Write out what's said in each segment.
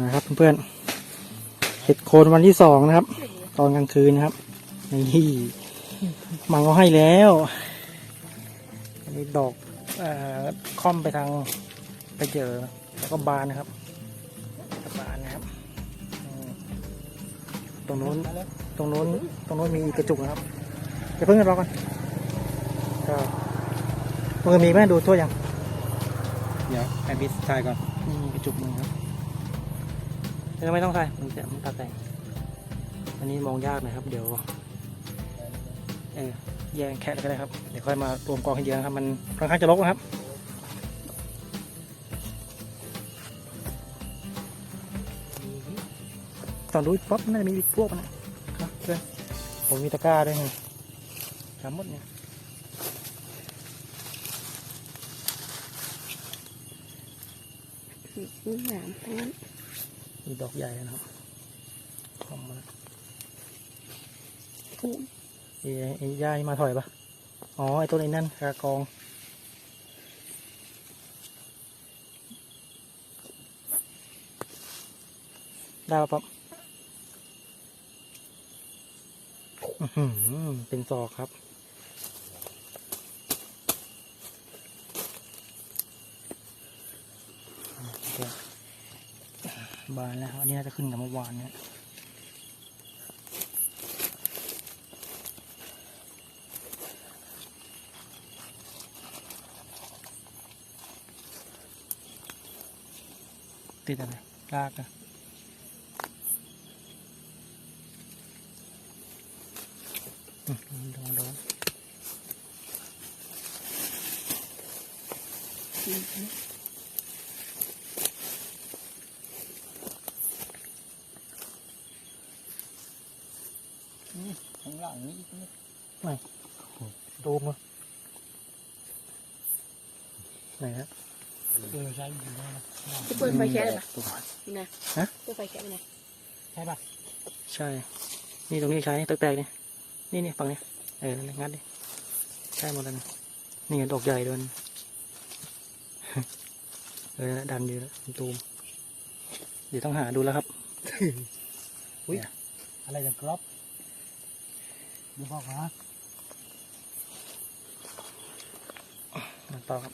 นะครับเพื่อนๆเห็ดโคนวันที่สองนะครับ ตอนกลางคืนนะครับนี่มังก็ให้แล้วอันนี้ดอกเอ่อค่อมไปทางไปเจอแล้วก็บานนะครับบานนะครับอืมตรงนู้นตรงนู้นตรงนู้นมีกระจุกนะครับเดี๋ยวเพิ่งรอก่อนก็มือมีไหมดูทั่วยังเดี๋ยวไอบิสทายก่อนนี่กระจุกมือครับ ไม่ต้องใส่มันจะมันตัดแต่งอันนี้มองยากนะครับ เดี๋ยว เออแยงแคะก็ได้ครับ เดี๋ยวค่อยมารวมกองให้เยอะครับ มันค่อนข้างจะรกนะครับตอนรู้ป๊อปน่าจะมีพวกมันนะครับเพื่อนผมมีตะกร้าด้วยนี่ทำหมดเนี่ยนี่หนามทั้งนั้น มีดอกใหญ่นะครับคอมมาแล้วถูกไอ้ไอ้ย่ามาถอยปะอ๋อ ไอ้ต้นไอ้นั่นกากอง ได้ปะป๊อปเป็นซอกครับ โอเค บานแล้ว อันนี้น่าจะขึ้นกับเมื่อวานเนี่ยติดอะไรลากอะอืมโดนโดน ข้างหลังนี้อีกนิด โดมอะไหนฮะเออใช่อยู่นะจะเปิดไฟแช็กเลยปะตัวนี่นะฮะเปิดไฟแช็กเลยนะใช่ปะใช่ นี่ตรงนี้ใช้ตัวแปลกนี่นี่นี่ฝั่งนี้เออนั่นงัดดิใช่หมดแล้วนะนี่ไงดอกใหญ่ด้วยนะเออนั่นดันอยู่แล้วตูมเดี๋ยวต้องหาดูแล้วครับอะไรจะกรอบเดี๋ยวบอกนะ มาต่อครับ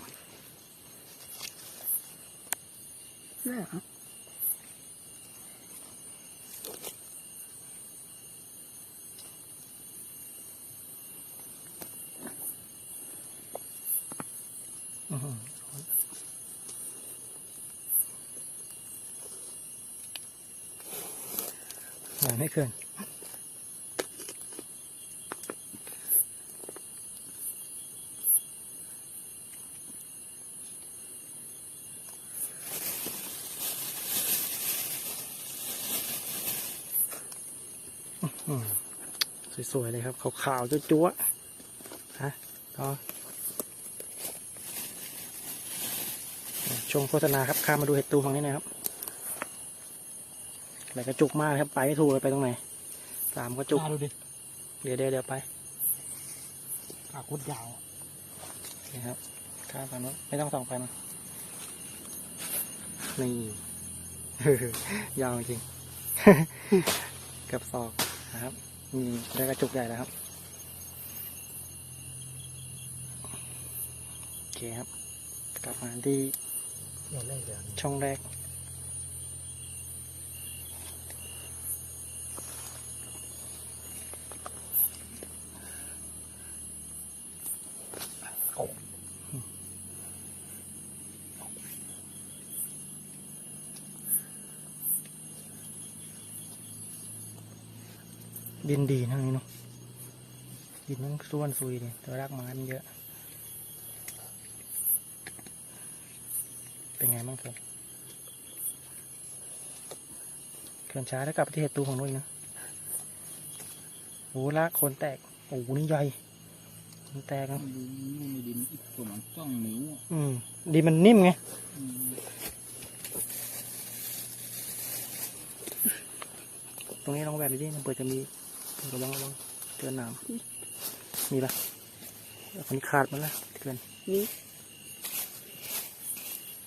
น่าเหรออื้อหือหนาไม่เกิน อืม สวยๆเลยครับ ขาวๆจั๊วๆฮะต่อชงโฆษณาครับข้ามมาดูเห็ดตูฝั่งนี้หนะครับไหลกระจุกมากครับไปไม่ถูกเลยไปตรงไหนสามกระจุกดูดิเดี๋ยวเดี๋ยวเดี๋ยวไปขาโคตรยาวอะนี่ครับข้ามฝั่งนู้นไม่ต้องส่องไปมานี่ยาวจริงเกับศอกนะครับ นี่ได้กระจุกใหญ่แล้วครับ โอเคครับ กลับมาที่เดี๋ยวแรกเดี๋ยวช่องแรก ดินดีนะนี่เนาะดินมันส่วนซุยเนี่ยแต่รากไม้มันเยอะ เป็นไงบ้างครับเขื่อนช้าแล้วกลับไปที่เหตุตูของนุ้ยนะโอ้รากโคนแตกโอ้โหนี่ใหญ่มันแตกนะดูนี่มีดินอีกส่วนของจ้องนิ้วอะอืมดินมันนิ่มไงอืมตรงนี้ลองแบบดูดิมันเปิดจะมี ระวังระวังเตือนน้ำมีปะอันนี้ขาดมาแล้วเตือนนี่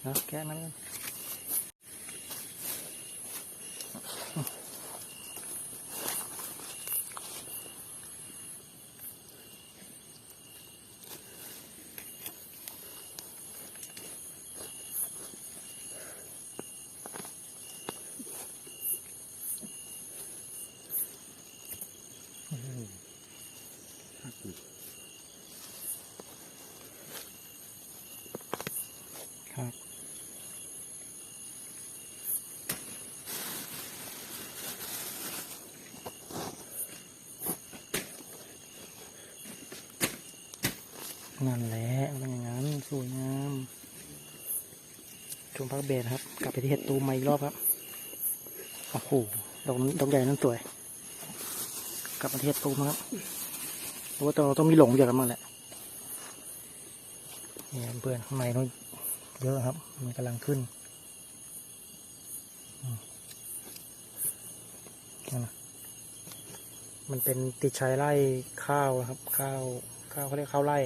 เนาะแกะมันกัน นั่นแหละมันอย่างนั้นสวยงามชมพักเบสครับ กลับไปที่เห็ดตูมมาอีกรอบครับโอ้โหดอกดอกใหญ่นั้นสวย กลับมาที่เห็ดตูมครับเพราะว่าเราต้องมีหลงอยู่กันบ้างแหละเนี่เพื่อนข้างในนู้นเยอะครับ มันกำลังขึ้นมนั่นนะมันเป็นติดชายไร่ข้าวครับ ข้าว ข้าวเขาเรียกข้าวไร่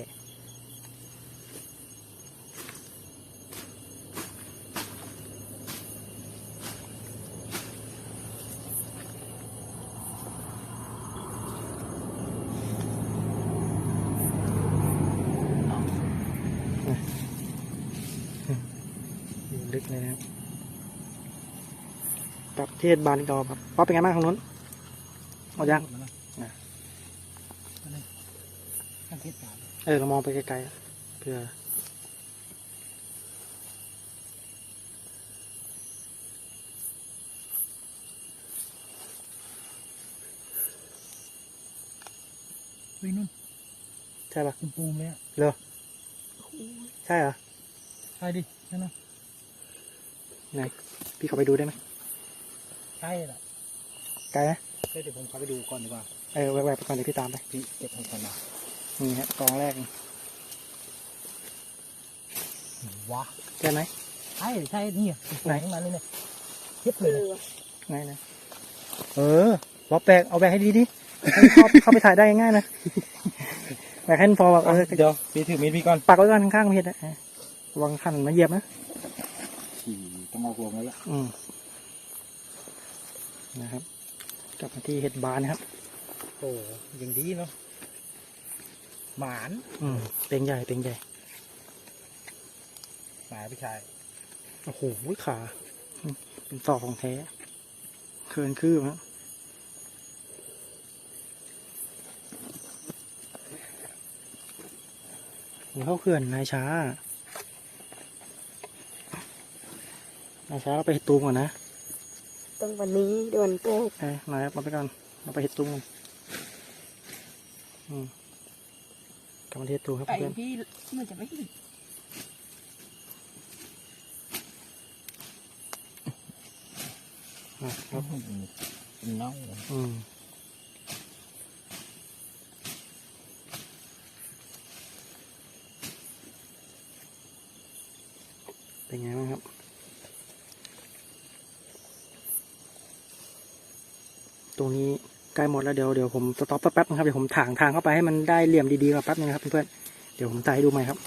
ลึกเลยนะครับกลับเทศบาลอีกรอบครับป๊อปเป็นไงบ้างทางนู้นหมดยังอะข้างทิศสามเออเรามองไปไกลๆเพื่อเฮ้ยนุ่นใช่ปะคุณปูมเลยอะเหรอใช่เหรอ ใช่ดินั่นนะ ไหนพี่เขาไปดูได้ไหมใช่แหละไกลไหมเดี๋ยวผมเข้าไปดูก่อนดีกว่าเออแวบๆไปก่อนเดี๋ยวพี่ตามไปพี่เก็บให้ก่อนนะนี่ฮะกองแรกนี่ว้าใช่ไหมใช่ใช่นี่อะไหนทั้งนั้นเลยเนี่ยเทียบเอเลยอไหนไหนเออบอกแบกเอาแบกให้ดีดิให้เข้าเข้าไปถ่ายได้ง่ายๆนะแบกให้มันพอแบบเออเดี๋ยวพี่ถือมีดพี่ก่อนปักไว้ก่อนข้างๆมีดนะเออระวังขันมาเหยียบนะขี่ต้อง เอาลงแล้วล่ะอืมนะครับ กลับมาที่เห็ดบานนะครับ โอ้ยังดีเนาะหมานอืมเป็นใหญ่เป็นใหญ่หมายพี่ชายโอ้โหขาอืมเป็นต่อของแท้เคินคืบฮะเดี๋ยวเข้าเขื่อนนายช้า นายช้าเราไปเห็ดตูมก่อนนะต้องวันนี้เดือนแรกเอ้ยนายมาไปก่อนเราไปเห็ดตูมกันอืมกลับมาที่เห็ดตูมครับไอ้เพื่อนพี่มันจะไม่ถึงอะครับ เน่า อืมเป็นไงบ้างครับ ตรงนี้ ใกล้หมดแล้วเดี๋ยวเดี๋ยวผมสต็อปแป๊บๆนะครับเดี๋ยวผมถางทางเข้าไปให้มันได้เหลี่ยมดีๆก่อนแป๊บนึงนะครับเพื่อนๆเดี๋ยวผมถ่ายให้ดูใหม่ครับ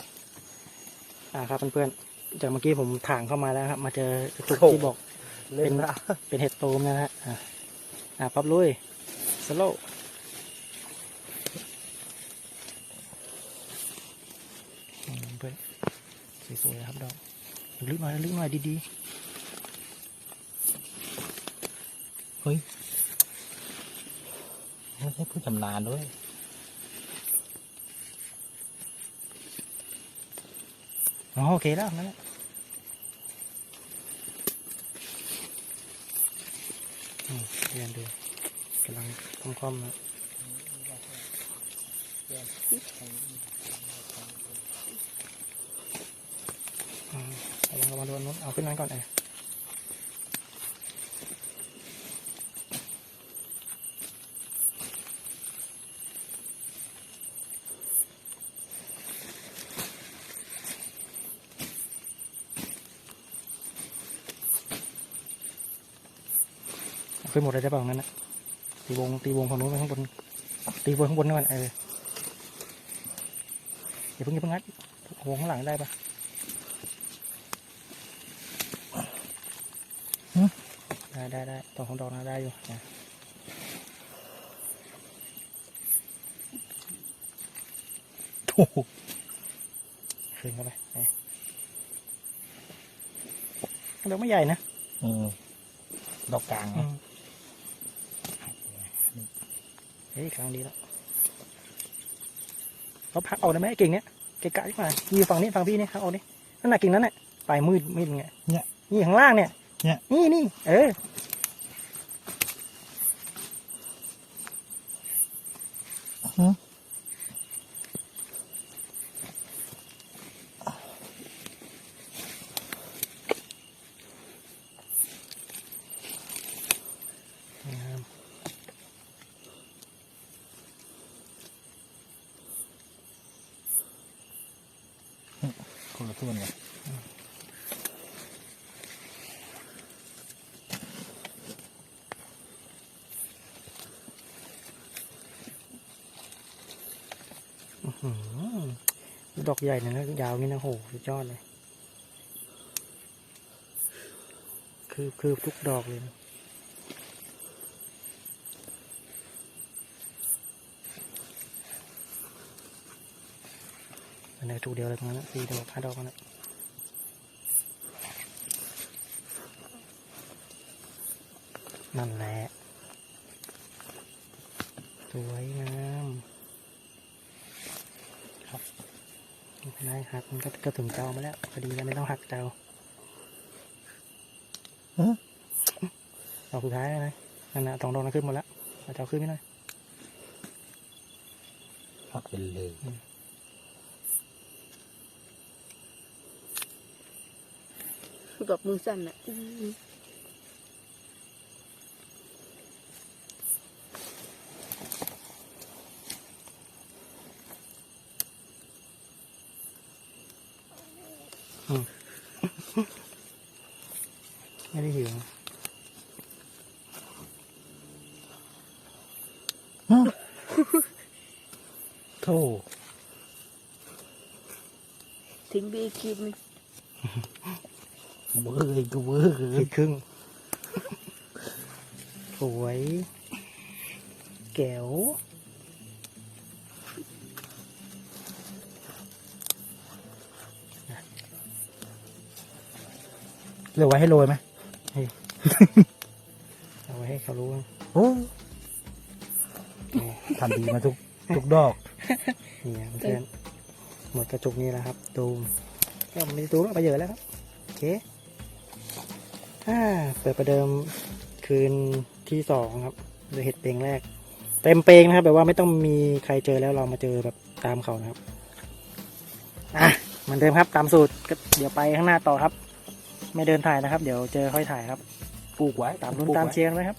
อ่าครับเพื่อนๆจากเมื่อกี้ผมถางเข้ามาแล้วครับ มาเจอจุดที่บอกเล่นละเป็นเห็ดตูมนะฮะอะอะปั๊บลุยสโลว์อืมเพื่อนสวยๆครับดอกลึกหน่อยลึกหน่อยดีเฮ้ย ไม่ใช่ผู้ชำนาญด้วยอ๋อโอเคแล้วนั่นแหละเรียนดูกำลังคล่อมๆนะอืมระวังระวังโดนนู้นเอาขึ้นนั้นก่อนเออ หมดเลยได้เปล่างั้นนะตีวงตีวงฝั่งนู้นไปข้างบนตีวงข้างบนก่อนเอออย่าเพิ่งอย่าเพิ่งงัดวงข้างหลังได้ปะหึได้ได้ได้ตรงของดอกนะได้อยู่นะโอ้โหคืนเข้าไปเออดอกไม่ใหญ่นะอืมดอกกลางอืนะ มเฮ้ยกลางดีแล้วเราพักออกได้ไหมไอ้กิ่งเนี้ยเกะกะขึ้นมาอยู่ฝั่งนี้ฝั่งพี่นี่ครับออกนี่นั่นน่ะกิ่งนั้นแหละปลายมืดมืดไงเนี่ยนี่ข้างล่างเนี่ย เนี่ย นี่นี่เออหือ คนละต้นเลยดอกใหญ่นะนะยาวนี่นะโหสุดยอดเลย คือคือทุกดอกเลยนะ อันไหนถูกเดียวเลยตรงนั้นนะสี่ดอกห้าดอกนะนั่นแหละสวยงามครับไม่เป็นไรหักมันก็ก็ถึงเจ้ามาแล้วพอดีแล้วไม่ต้องหักเจ้าดอกสุดท้ายแล้วนะนั่นนะสองดอกนั้นขึ้นหมดแล้วเอาเจ้าขึ้นไม่ได้พักเป็นเลย กับมือสั่นอะอืมไม่ได้หิวโธ่ทิ้งไปอีกขีดหนึง เวอร์เลยก็เวอร์เกิขีนดครึ่งสวยแก้วเหลือไว้ให้โรยไหมเอาไว้ให้เขารู้ว่าโอ้ทำดีมาทุกทุกดอกนี่นะเพื่อนหมดกระจุกนี้แล้วครับ ตูมก็ไม่ได้ตูมแล้วไปเยอะแล้วครับ โอเคอ่า เปิดประเดิมคืนที่สองครับโดยเห็ดเพลงแรก เต็มเพลงนะครับ แบบว่าไม่ต้องมีใครเจอแล้วเรามาเจอแบบตามเขานะครับ อะเหมือนเดิมครับตามสูตรก็เดี๋ยวไปข้างหน้าต่อครับ ไม่เดินถ่ายนะครับ เดี๋ยวเจอค่อยถ่ายครับปลูกไว้ตามรุ่นปลูกตามไว้เชียงนะครับ